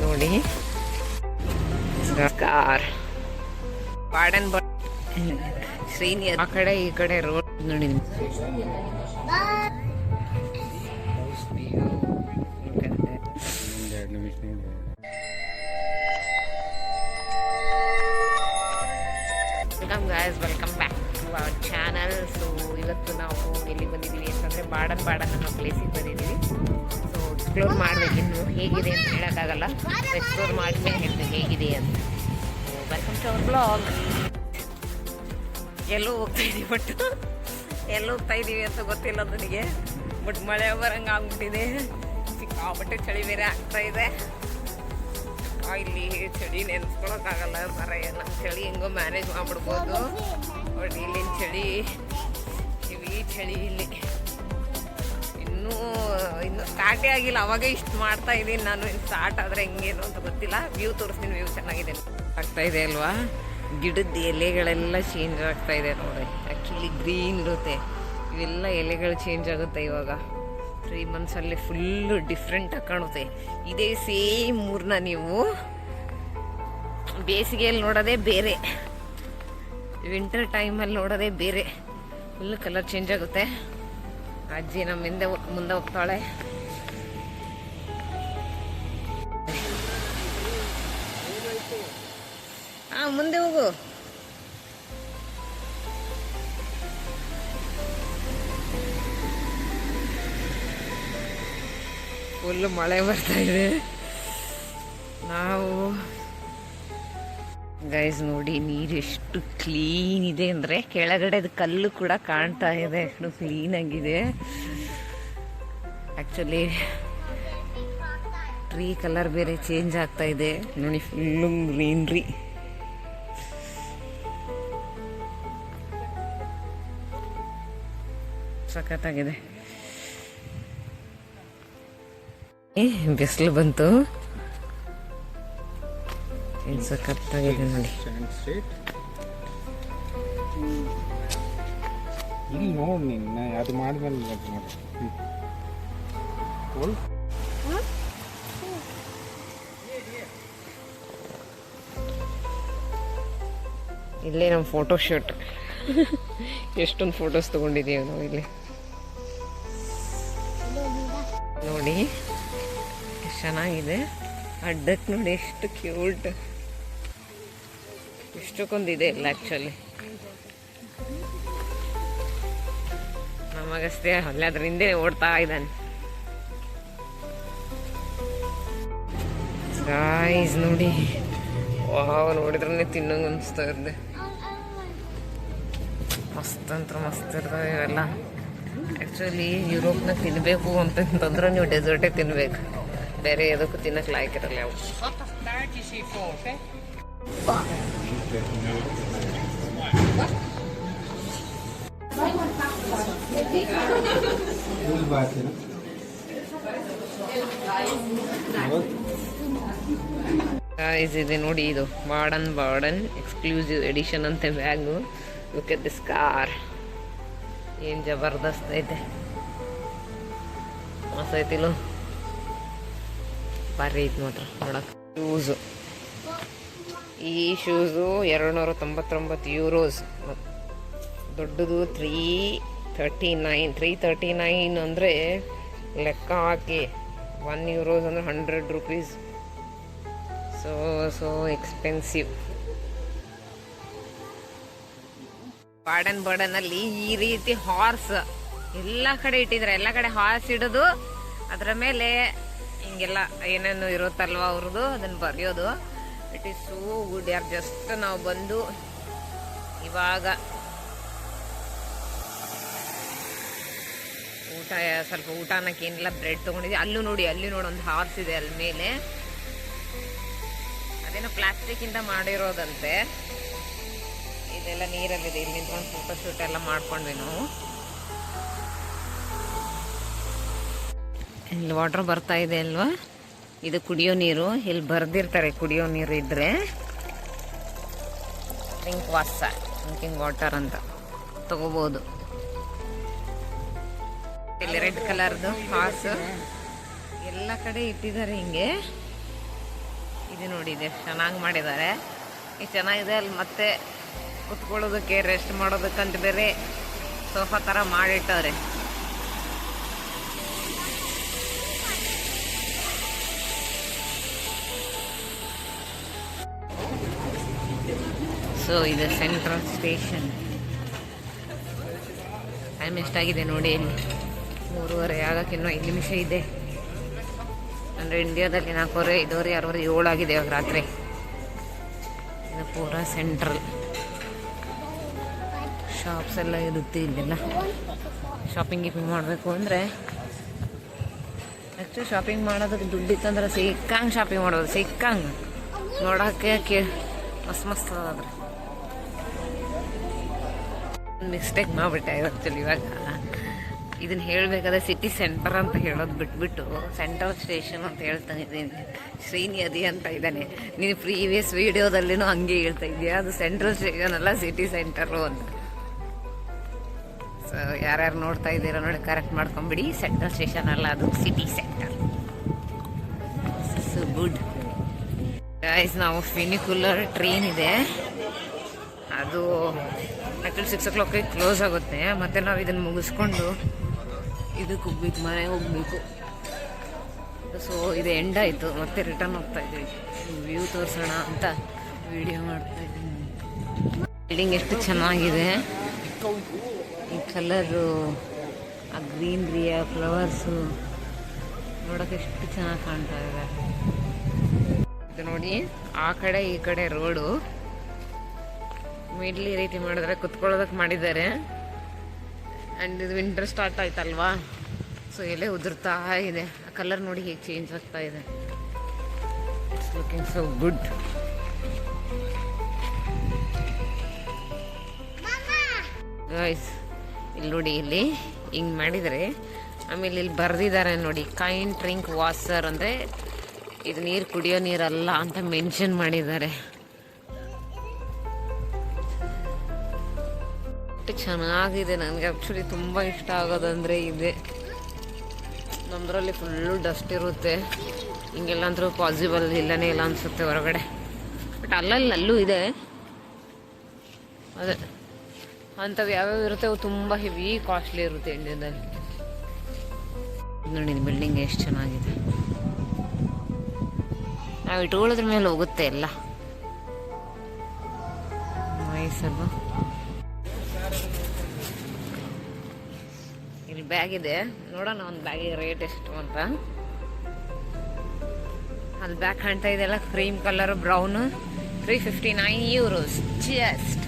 ನೋಡಿ ಕಾರ್ ಬಾಡನ್ ಶ್ರೀನಿಯರ್ ಆ ಕಡೆ ಈ ಕಡೆ ರೋಡ್ ನೋಡಿ ಒಂದೆರಡು ನಿಮಿಷ ನೋಡ್ಬೋದು welcome guys welcome our channel so ಇವತ್ತು ನಾವು ಎಲ್ಲಿ ಬಂದಿದ್ದೀವಿ ಅಂತಂದರೆ ಬಾಡನ್ ಬಾಡನ್ ಅನ್ನೋ ಪ್ಲೇಸಿಗೆ ಬಂದಿದ್ದೀವಿ. ಸೊ ಎಕ್ಸ್ಪ್ಲೋರ್ ಮಾಡಬೇಕಿನ್ನು ಹೇಗಿದೆ ಅಂತ ಹೇಳೋಕ್ಕಾಗಲ್ಲ. ಎಕ್ಸ್ಪ್ಲೋರ್ ಮಾಡಿದ್ಮೇಲೆ ಹೇಳ್ತೀನಿ ಹೇಗಿದೆ ಅಂತ. ವೆಲ್ಕಮ್ ಟು ಅವರ್ ಬ್ಲಾಗ್ ಎಲ್ಲೂ ಹೋಗ್ತಾ ಇದ್ದೀವಿ ಬಟ್ ಎಲ್ಲೂ ಹೋಗ್ತಾ ಇದ್ದೀವಿ ಅಂತ ಗೊತ್ತಿಲ್ಲ ನನಗೆ. ಬಟ್ ಮಳೆ ಬರಂಗೆ ಆಗ್ಬಿಟ್ಟಿದೆ ಸಿಕ್ಕಾಪಟ್ಟೆ ಚಳಿ ಬೇರೆ ಆಗ್ತಾ ಇದೆ. ಇಲ್ಲಿ ಚಳಿ ನೆನೆಸ್ಕೊಳಕ್ಕಾಗಲ್ಲ, ಮರ ಚಳಿ ಹೆಂಗೋ ಮ್ಯಾನೇಜ್ ಮಾಡ್ಬಿಡ್ಬೋದು ಬಟ್ ಇಲ್ಲಿನ ಚಳಿ ಹೆವಿ ಚಳಿ ಇಲ್ಲಿ. ಇನ್ನೂ ಇನ್ನೂ ಸ್ಟಾರ್ಟೇ ಆಗಿಲ್ಲ, ಅವಾಗೇ ಇಷ್ಟು ಮಾಡ್ತಾ ಇದ್ದೀನಿ ನಾನು. ಇನ್ನು ಸ್ಟಾರ್ಟ್ ಆದರೆ ಹೆಂಗೇನು ಅಂತ ಗೊತ್ತಿಲ್ಲ. ವ್ಯೂ ತೋರಿಸ್ತೀನಿ ವ್ಯೂ ಚೆನ್ನಾಗಿದೆ. ಆಗ್ತಾ ಇದೆ ಅಲ್ವಾ? ಗಿಡದ ಎಲೆಗಳೆಲ್ಲ ಚೇಂಜ್ ಆಗ್ತಾ ಇದೆ ನೋಡಿ. ಆ್ಯಕ್ಚುಲಿ ಗ್ರೀನ್ ಇರುತ್ತೆ. ಇವೆಲ್ಲ ಎಲೆಗಳು ಚೇಂಜ್ ಆಗುತ್ತೆ ಇವಾಗ. ತ್ರೀ ಮಂತ್ಸಲ್ಲಿ ಫುಲ್ಲು ಡಿಫ್ರೆಂಟಾಗಿ ಕಾಣುತ್ತೆ. ಇದೇ ಸೇಮ್ ಊರನ್ನ ನೀವು. ಬೇಸಿಗೆಯಲ್ಲಿ ನೋಡೋದೇ ಬೇರೆ. ವಿಂಟರ್ ಟೈಮಲ್ಲಿ ನೋಡೋದೇ ಬೇರೆ. ಫುಲ್ ಕಲರ್ ಚೇಂಜ್ ಆಗುತ್ತೆ. ಅಜ್ಜಿ ನಮ್ಮ ಹಿಂದೆ ಮುಂದೆ ಹೋಗ್ತಾಳೆ. ಹಾ, ಮುಂದೆ ಹೋಗು. ಫುಲ್ ಮಳೆ ಬರ್ತಾ ಇದೆ. ನಾವು ಗೈಸ್ ನೋಡಿ ನೀರು ಎಷ್ಟು ಕ್ಲೀನ್ ಇದೆ ಅಂದರೆ ಕೆಳಗಡೆದ ಕಲ್ಲು ಕೂಡ ಕಾಣ್ತಾ ಇದೆ. ಎಷ್ಟು ಕ್ಲೀನ್ ಆಗಿದೆ. ಆ್ಯಕ್ಚುಲಿ ಟ್ರೀ ಕಲರ್ ಬೇರೆ ಚೇಂಜ್ ಆಗ್ತಾ ಇದೆ. ನೋಡಿ ಫುಲ್ಲು ಗ್ರೀನ್ರಿ ಸಖತ್ತಾಗಿದೆ. ಬಿಸಿಲು ಬಂತು. ಏನು ಸಖತ್ತಾಗಿದೆ ನೋಡಿ. ಇಲ್ಲಿ ನೋಡಿ ನಿನ್ನ ಅದು ಮಾಡಿದ್ಮೇಲೆ ನೋಡಿ ಕೋಲ್ ಇಲ್ಲೇ ನಮ್ಮ ಫೋಟೋ ಶೂಟ್ ಎಷ್ಟೊಂದು ಫೋಟೋಸ್ ತಗೊಂಡಿದ್ದೀವಿ ನಾವು ಇಲ್ಲಿ. ನೋಡಿ. ಚೆನ್ನಾಗಿದೆ. ಅಡ್ಡಕ್ಕೆ ನೋಡಿ ಎಷ್ಟು ಕ್ಯೂಟ್. ಇಷ್ಟಕ್ಕೊಂದಿದೆ ಇಲ್ಲ ಆ್ಯಕ್ಚುಲಿ ನಮಗಷ್ಟೇ ಅಲ್ಲೇ ಅದ್ರ ಹಿಂದೆ ಓಡ್ತಾ ಇದ್ದಾನೆ. ಗಾಯ್ಸ್ ನೋಡಿ. ವಾವ್ ನೋಡಿದ್ರೆ ತಿನ್ನಂಗೆ ಅನಿಸ್ತಾ ಇರ್ದೆ. ಮಸ್ತ್ ಅಂತ ಮಸ್ತ್ ಇರ್ತವೆ ಇವೆಲ್ಲ. ಆ್ಯಕ್ಚುಲಿ ಯುರೋಪ್ನಾಗ ತಿನ್ನಬೇಕು ಅಂತಂತಂದ್ರೆ ನೀವು ಡೆಸರ್ಟೇ ತಿನ್ಬೇಕು. ಬೇರೆ ಯಾವುದಕ್ಕೂ ತಿನ್ನಕ್ಕೆ ಲಾಯ್ಕಿರಲ್ಲ ಅವು. ಗೈಸ್ ಇದೆ ನೋಡಿ ಇದು. ಬಾರ್ಡನ್ ಬಾರ್ಡನ್ ಎಕ್ಸ್ಕ್ಲೂಸಿವ್ ಎಡಿಷನ್ ಅಂತೆ bag look at this car ಏನ್ ಜಬರ್ದಸ್ತ್ ಐತೆ. ಮಸ್ತ್ ಭಾರಿ ಇದು ಮಾತ್ರ ನೋಡಕ್ಕೆ ಶೂಸು ಈ ಶೂಸು ಎರಡು ನೂರ ತೊಂಬತ್ತೊಂಬತ್ತು ಯೂರೋಸ್ ದೊಡ್ಡದು three thirty nine three thirty nine ಅಂದರೆ ಲೆಕ್ಕ ಹಾಕಿ ಒನ್ ಯೂರೋಸ್ ಅಂದರೆ hundred rupees so so expensive ಬಾರ್ಡನ್ ಬಾರ್ಡನ್ ಅಲ್ಲಿ ಈ ರೀತಿ ಹಾರ್ಸ್ ಎಲ್ಲ ಕಡೆ ಇಟ್ಟಿದ್ದಾರೆ. ಎಲ್ಲ ಕಡೆ ಹಾರ್ಸ್ ಇಡೋದು ಅದರ ಮೇಲೆ ಹಿಂಗೆಲ್ಲ ಏನೇನು ಇರುತ್ತಲ್ವ ಅವ್ರದ್ದು, ಅದನ್ನು ಬರೆಯೋದು. ಇಟ್ ಈಸ್ ಸೋ ಗುಡ್ ಯಾರು ಜಸ್ಟ್ ನಾವು ಬಂದು ಇವಾಗ ಊಟ, ಸ್ವಲ್ಪ ಊಟ ಅನ್ನಕ್ಕೆ ಏನಿಲ್ಲ, ಬ್ರೆಡ್ ತೊಗೊಂಡಿದ್ವಿ ಅಲ್ಲೂ ನೋಡಿ, ಅಲ್ಲಿ ನೋಡಿ ಒಂದು ಹಾರ್ಸ್ ಇದೆ ಅಲ್ಲಿ ಮೇಲೆ. ಅದೇನೋ ಪ್ಲಾಸ್ಟಿಕ್ಕಿಂದ ಮಾಡಿರೋದಂತೆ. ಇದೆಲ್ಲ ನೀರಲ್ಲಿದೆ. ಇಲ್ಲಿ ನಿಂತ್ಕೊಂಡು ಫೋಟೋ ಶೂಟ್ ಎಲ್ಲ ಮಾಡ್ಕೊಂಡ್ವಿ ನಾವು. ಇಲ್ಲಿ ವಾಟರ್ ಬರ್ತಾ ಇದೆ ಅಲ್ವಾ? ಇದು ಕುಡಿಯೋ ನೀರು. ಇಲ್ಲಿ ಬರ್ದಿರ್ತಾರೆ ಕುಡಿಯೋ ನೀರು ಇದ್ರೆ. ಡ್ರಿಂಕ್ ವಾಸ ಡ್ರಿಂಕಿಂಗ್ ವಾಟರ್ ಅಂತ. ತಗೋಬೋದು. ಇಲ್ಲಿ ರೆಡ್ ಕಲರ್ದು ಹಾಸ್ ಎಲ್ಲ ಕಡೆ ಇಟ್ಟಿದ್ದಾರೆ ಹಿಂಗೆ. ಇದು ನೋಡಿ, ಇದೆ ಚೆನ್ನಾಗಿ ಮಾಡಿದ್ದಾರೆ. ಇದು ಚೆನ್ನಾಗಿದೆ, ಅಲ್ಲಿ ಮತ್ತೆ ಕುತ್ಕೊಳ್ಳೋದಕ್ಕೆ ರೆಸ್ಟ್ ಮಾಡೋದಕ್ಕಂತ ಬೇರೆ ಸೋಫಾ ಥರ ಮಾಡಿಟ್ಟವ್ರೆ. ಸೊ ಇದು ಸೆಂಟ್ರಲ್ ಸ್ಟೇಷನ್ ಟೈಮ್ ಎಷ್ಟಾಗಿದೆ ನೋಡಿ ಇಲ್ಲಿ. ಮೂರುವರೆ ಆಗಕ್ಕೆ ಇನ್ನೂ ಐದು ನಿಮಿಷ ಇದೆ. ಅಂದರೆ ಇಂಡಿಯಾದಲ್ಲಿ ನಾಲ್ಕೂವರೆ, ಐದುವರೆ, ಆರೂವರೆ, ಏಳಾಗಿದೆ ಇವಾಗ ರಾತ್ರಿ. ಇದು ಪೂರಾ ಸೆಂಟ್ರಲ್ ಶಾಪ್ಸ್ ಎಲ್ಲ ಇರುತ್ತೆ ಇಲ್ಲೆಲ್ಲ. ಶಾಪಿಂಗ್ ಗಿಪಿಂಗ್ ಮಾಡಬೇಕು ಅಂದರೆ ಆ್ಯಕ್ಚುಲಿ ಶಾಪಿಂಗ್ ಮಾಡೋದಕ್ಕೆ ದುಡ್ಡು ಇತ್ತಂದ್ರೆ ಸಿಕ್ಕಂಗೆ ಶಾಪಿಂಗ್ ಮಾಡೋದು, ಸಿಕ್ಕಂಗೆ. ನೋಡೋಕ್ಕೆ ಕೇ ಮಸ್ತ್ ಮಸ್ತ್ ಅದಾದ್ರೆ. ಮಿಸ್ಟೇಕ್ ಮಾಡಿಬಿಟ್ಟೆ ಆ್ಯಕ್ಚುಲಿ ಇವಾಗ. ಇದನ್ನ ಹೇಳಬೇಕಾದ್ರೆ ಸಿಟಿ ಸೆಂಟರ್ ಅಂತ ಹೇಳೋದು ಬಿಟ್ಬಿಟ್ಟು ಸೆಂಟ್ರಲ್ ಸ್ಟೇಷನ್ ಅಂತ ಹೇಳ್ತಾ ಇದ್ದೀನಿ. ಶ್ರೀನಿಧಿ ಅಂತ ಇದ್ದಾನೆ. ನೀನು ಪ್ರೀವಿಯಸ್ ವೀಡಿಯೋದಲ್ಲಿನೂ ಹಂಗೆ ಹೇಳ್ತಾ ಇದೆಯಾ ಅದು ಸೆಂಟ್ರಲ್ ಸ್ಟೇಷನ್ ಅಲ್ಲ ಸಿಟಿ ಸೆಂಟರು ಅಂತ. ಸೊ ಯಾರ್ಯಾರು ನೋಡ್ತಾ ಇದ್ದೀರೋ ನೋಡಿ ಕರೆಕ್ಟ್ ಮಾಡ್ಕೊಂಬಿಡಿ. ಸೆಂಟ್ರಲ್ ಸ್ಟೇಷನ್ ಅಲ್ಲ, ಅದು ಸಿಟಿ ಸೆಂಟರ್ ಗುಡ್ ಗೈಸ್ ನಾವು ಫಿನಿಕ್ಯುಲರ್ ಟ್ರೈನ್ ಇದೆ. ಅದು ಆ್ಯಕ್ಚುಲಿ ಸಿಕ್ಸ್ ಓ ಕ್ಲಾಕಿಗೆ ಕ್ಲೋಸ್ ಆಗುತ್ತೆ. ಮತ್ತು ನಾವು ಇದನ್ನು ಮುಗಿಸ್ಕೊಂಡು ಇದಕ್ಕೆ ಹೋಗ್ಬೇಕು, ಮನೆಗೆ ಹೋಗ್ಬೇಕು. ಸೊ ಇದು ಎಂಡ್ ಆಯಿತು. ಮತ್ತೆ ರಿಟರ್ನ್ ಹೋಗ್ತಾ ಇದ್ವಿ ವ್ಯೂ ತೋರಿಸೋಣ ಅಂತ ವಿಡಿಯೋ ಮಾಡ್ತಾ ಇದ್ದೀನಿ. ಬಿಲ್ಡಿಂಗ್ ಎಷ್ಟು ಚೆನ್ನಾಗಿದೆ. ಈ ಕಲರು ಆ ಗ್ರೀನ್ರಿ ಆ ಫ್ಲವರ್ಸು ನೋಡೋಕೆ ಎಷ್ಟು ಚೆನ್ನಾಗಿ ಕಾಣ್ತಾ ಇದೆ. ಇದು ನೋಡಿ, ಆ ಕಡೆ ಈ ಕಡೆ ರೋಡು ಮಿಡ್ಲ್ ರೀತಿ ಮಾಡಿದ್ರೆ ಕುತ್ಕೊಳ್ಳೋದಕ್ಕೆ ಮಾಡಿದ್ದಾರೆ. ಆ್ಯಂಡ್ ಇದು ವಿಂಟರ್ ಸ್ಟಾರ್ಟ್ ಆಯ್ತಲ್ವಾ? ಸೊ ಎಲೆ ಉದುರ್ತಾ ಇದೆ. ಆ ಕಲರ್ ನೋಡಿ ಹೇಗೆ ಚೇಂಜ್ ಆಗ್ತಾ ಇದೆ. It's looking so good guys ಇಲ್ಲಿ ನೋಡಿ, ಇಲ್ಲಿ ಹಿಂಗೆ ಮಾಡಿದರೆ, ಆಮೇಲೆ ಇಲ್ಲಿ ಬರೆದಿದ್ದಾರೆ ನೋಡಿ ಕೈಂಡ್ ಡ್ರಿಂಕ್ ವಾಸರ್ ಅಂದರೆ ಇದು ನೀರು ಕುಡಿಯೋ ನೀರಲ್ಲ ಅಂತ ಮೆನ್ಷನ್ ಮಾಡಿದ್ದಾರೆ. ಚೆನ್ನಾಗಿದೆ. ನನಗೆ ಆ್ಯಕ್ಚುಲಿ ತುಂಬ ಇಷ್ಟ ಆಗೋದಂದರೆ ಇದೆ. ನಮ್ಮದ್ರಲ್ಲಿ ಫುಲ್ಲು ಡಸ್ಟ್ ಇರುತ್ತೆ. ಹಿಂಗೆಲ್ಲ ಅಂದರೂ ಪಾಸಿಬಲ್ ಇಲ್ಲನೇ ಇಲ್ಲ ಅನಿಸುತ್ತೆ ಹೊರಗಡೆ. ಬಟ್ ಅಲ್ಲಲ್ಲಿ ಅಲ್ಲೂ ಇದೆ. ಅದೇ. ಅಂಥವು ಯಾವ್ಯಾವ ಇರುತ್ತೆ ಅವು ತುಂಬ ಹೆವಿ ಕಾಸ್ಟ್ಲಿ ಇರುತ್ತೆ ಇಂಡಿಯಾದಲ್ಲಿ. ನೋಡಿ ಬಿಲ್ಡಿಂಗ್ ಎಷ್ಟು ಚೆನ್ನಾಗಿದೆ. ನಾವು ಇಟ್ಕೊಳ್ಳೋದ್ರ ಮೇಲೆ ಹೋಗುತ್ತೆ ಎಲ್ಲ. ವಯಸ್ಸಲ್ವಾ ಇಲ್ಲಿ ಬ್ಯಾಗ್ ಇದೆ. ನೋಡೋಣ ಒಂದು ಬ್ಯಾಗಿಗೆ ರೇಟ್ ಎಷ್ಟು ಅಂತ. ಅಲ್ಲಿ ಬ್ಯಾಗ್ ಕಾಣ್ತಾ ಇದೆಲ್ಲ cream colour brown three fifty nine euros just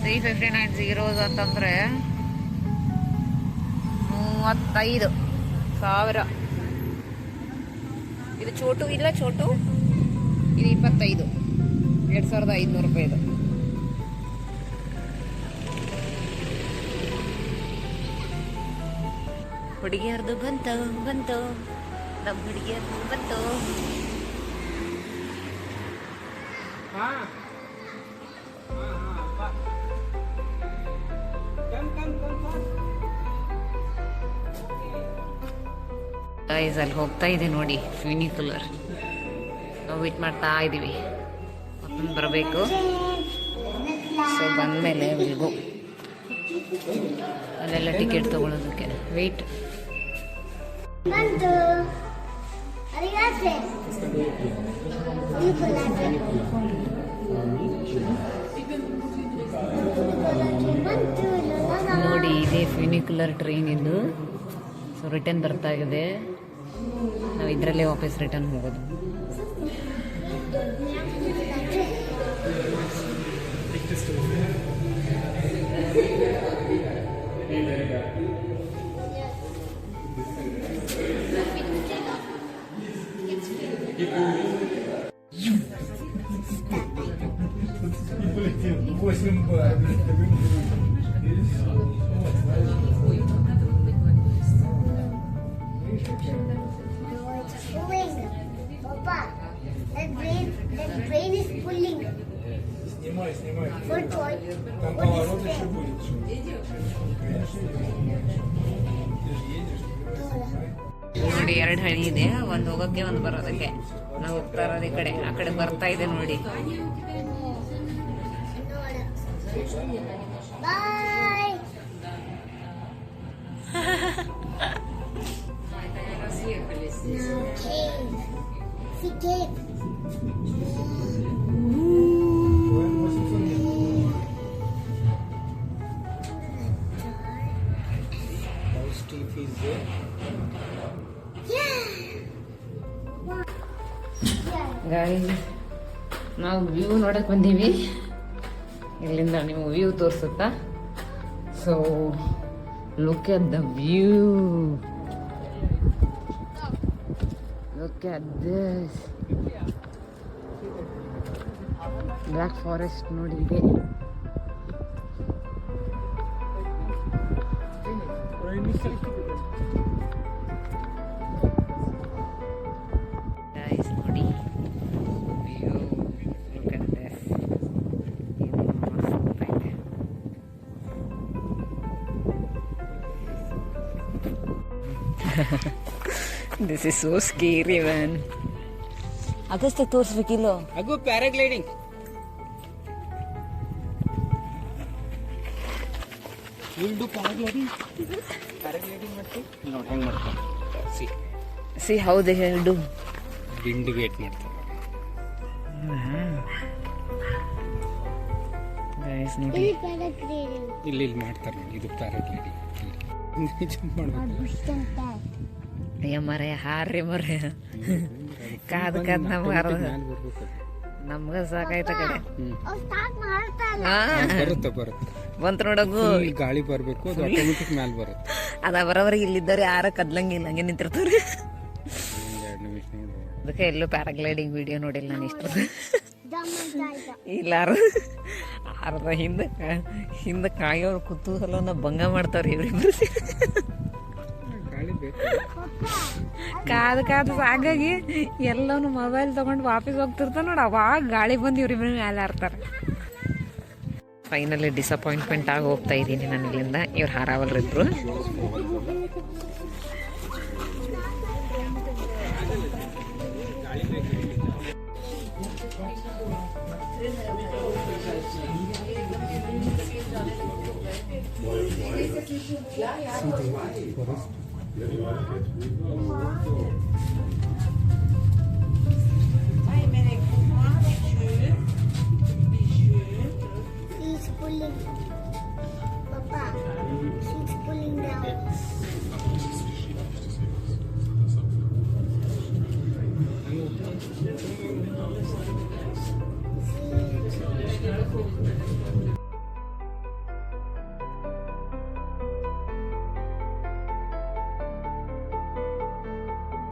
three fifty nine euros ಅಂತಂದರೆ ಮೂವತ್ತೈದು ಸಾವಿರ. ಇದು ಚೋಟು, ಇಲ್ಲ ಚೋಟು? ಇದು ಇಪ್ಪತ್ತೈದು. ಎರಡು ಸಾವಿರದ ಐದುನೂರು ರೂಪಾಯಿದು. ಹುಡುಗಿಯರ್ದು ಬಂತು ಬಂತು. ನಮ್ಮ ಹುಡುಗಿಯರ್ದು ಬಂತು. ಗೈಸ್ ಅಲ್ಲಿ ಹೋಗ್ತಾ ಇದೆ ನೋಡಿ ಫ್ಯೂನಿಕ್ಯುಲರ್ ನಾವು ವೇಟ್ ಮಾಡ್ತಾ ಇದ್ದೀವಿ ಬರಬೇಕು. ಸೊ ಬಂದಮೇಲೆ ಅಲ್ಲೆಲ್ಲ ಟಿಕೆಟ್ ತೊಗೊಳೋದಕ್ಕೆ. Wait Bantu. ನೋಡಿ ಇದೇ ಫ್ಯೂನಿಕ್ಯುಲರ್ ಟ್ರೈನ್ ಇದು. ಸೊ ರಿಟರ್ನ್ ಬರ್ತಾ ಇದೆ. ನಾವು ಇದರಲ್ಲೇ ವಾಪಸ್ ರಿಟರ್ನ್ ಹೋಗೋದು. И полетел. 8 баллов. Папа, that brain, that brain is pulling. Снимай, снимай. Вот Там поворот еще будет. Конечно. ನೋಡಿ ಎರಡು ಹಳಿ ಇದೆ. ಒಂದು ಹೋಗೋಕ್ಕೆ ಒಂದು ಬರೋದಕ್ಕೆ. ನಾವು ಹೋಗ್ತಾ ಇರೋದು ಈ ಕಡೆ. ಆ ಕಡೆ ಬರ್ತಾ ಇದೆ ನೋಡಿ. See. ವ್ಯೂ ನೋಡಕ್ ಬಂದೀವಿ. ಇಲ್ಲಿಂದ ನಿಮ್ಗೆ ವ್ಯೂ ತೋರಿಸುತ್ತಾ? So look at the view look at this black forest ನೋಡಿ this is so scary man ಅದಷ್ಟೇ ತೋರಿಸ್ಬೇಕಿಲ್ಲ? ಅಗೋ paragliding will do paragliding paragliding ಮಾಡ್ತೀವಿ ನೋಡಿ ಹೆಂಗೆ ಮಾಡ್ತಾರೆ see see how they do wind wait ಮಾಡ್ತಾರೆ ಗೈಸ್ ನೋಡಿ This is paragliding. ಇಲ್ಲಿ ಇಲ್ಲಿ ಮಾಡ್ತಾರೆ ನೋಡಿ ಇದು ಪ್ಯಾರಾಗ್ಲೈಡಿಂಗ್ ಅಯ್ಯ ಮರೆ ಹಾರ್ರಿ ಮರೆ. ಕಾದ್ ಕಾದ್ ನಮ್ಗೆ ಬರ್ಬೇಕು. ನಮ್ಗ ಸಾಕಾಯ್ತ ಕಡೆ. ಬರುತ್ತೆ ಬರುತ್ತೆ. ಬಂತ ನೋಡಗು. ಗಾಳಿ ಬರ್ಬೇಕು ಅದು ಆಟೋಮೆಟಿಕ್ ಮ್ಯಾಲೆ ಬರುತ್ತೆ. ಅದ ಬರೋವರೆಗೆ ಇಲ್ಲಿದ್ದಾರೆ ಯಾರ ಕದ್ಲಂಗಿಲ್ಲ ಹಂಗೆ ನಿಂತಿರ್ತಾವ್ರಿ. ಅದಕ್ಕೆ ಎಲ್ಲೂ ಪ್ಯಾರಾಗ್ಲೈಡಿಂಗ್ ವಿಡಿಯೋ ನೋಡಿಲ್ಲ ನಾನು ಇಷ್ಟು. ಇಲ್ಲಾರು ಅರ್ಧ ಹಿಂದೆ ಹಿಂದೆ ಕಾಯೋರು ಕುತೂಹಲನ ಭಂಗ ಮಾಡ್ತಾರೆ ಇವ್ರಿಬ್ರು. ಕಾದ ಕಾದ ಸಾಗಾಗಿ ಎಲ್ಲವನು ಮೊಬೈಲ್ ತಗೊಂಡು ವಾಪಸ್ ಹೋಗ್ತಿರ್ತಾನೆ ನೋಡಿ ಅವಾಗ ಗಾಳಿ ಬಂದು ಇವ್ರಿಬ್ರು ಮೇಲೆ ಆಡ್ತಾರೆ. ಫೈನಲಿ ಡಿಸಪಾಯಿಂಟ್ಮೆಂಟ್ ಆಗಿ ಹೋಗ್ತಾ ಇದ್ದೀನಿ ನಾನು ಇಲ್ಲಿಂದ ಇವ್ರು ಹಾರಾವಲ್ರಿಬ್ರು. Something what is Wait a minute.